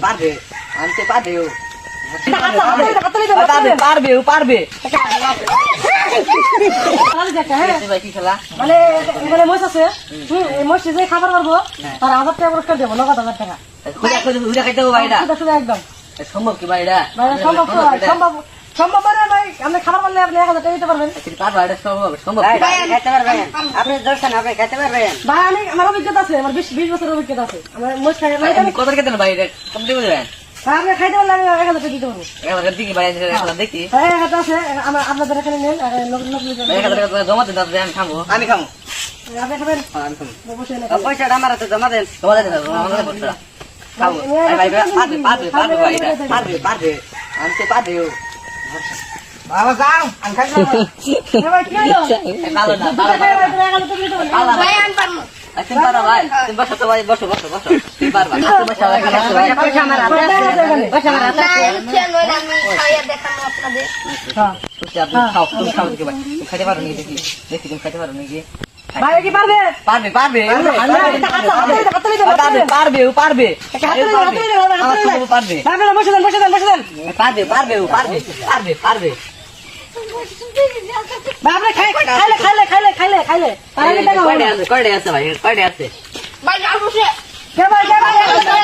পারবে আনতে পারবে। ও পারবে। পারবে ও হ্যাঁ। ভাই মানে মহিষ আছে। এই যে খাবার পারব তার হাজার টাকা পুরস্কার দেবো নগদ হাজার টাকা। একদম। সম্ভব কি মানে সম্ভব সম্ভব। সম্ভব মানে ভাই আপনি খাবার পারলে আপনি এক হাজার টাকা দিতে পারবেন। পারবা এটা সম্ভব সম্ভব খেতে পারবেন। আপনি দর্শন আপনি খেতে পারবেন। ভাই আমি আমার অভিজ্ঞতা আছে আমার বিশ বিশ বছরের অভিজ্ঞতা আছে। আমার মহিষ খাই কত খেতেন ভাই? কত আপনি খাইতে পারলে আমি এক হাজার টাকা দিতে পারব। একবার দেখি ভাই? দেখি। হ্যাঁ এক হাজার আছে আমার আপনাদের এখানে নেন আর লোক লোক ভাই, এক হাজার টাকা জমা দিন আমি খাব আমি খাব আপনি খাবেন? না পয়সাটা আমার হাতে জমা দেন। খাব পারবে পারবে পারবে পারবে পারবে। আমি তো পারবা। হ্যাঁ। খাইতে পারো নাকি দেখি দেখি তুমি খাইতে পারো নাকি ভাই কি পারবে পারবে পারবে। পারবে পারবে ও পারবে পারবে বসে দেন বসে দেন বসে দেন পারবে পারবে ও পারবে পারবে পারবে ভাই খাই খাইলে খাইলে খাইলে খাইলে খাইলে টাকা না। আছে কয়টা আছে ভাই কয়টা আছে ভাই। পারবে আছে ভাই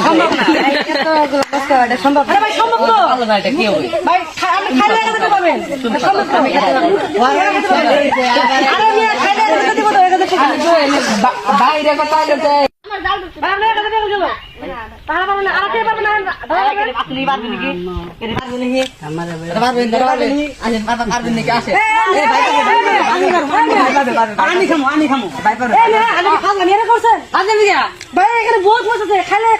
সম্ভব না সম্ভব আরে ভাই সম্ভব না এটা কি হবে ভাই খাইলে বাইরে কথা বহুত মাছ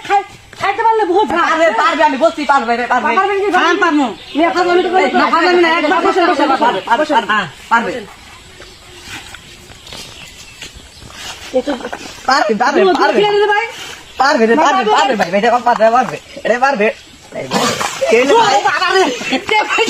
খাই- খাইতে পারলে বহুত ভালো। পারবে পারবে আমি বলছি পারবে এটা পারবে কি? আমি পারব মেয়ে, তো করেন না। একবার বসে বসে পারবে পারবে পারবে পারবে পারবে পারবে পারবে ভাই? পারবে রে পারবে পারবে ভাই এটা পারবে পারবে এটা পারবে রে ভাই? কে ভাই, কে ভাই?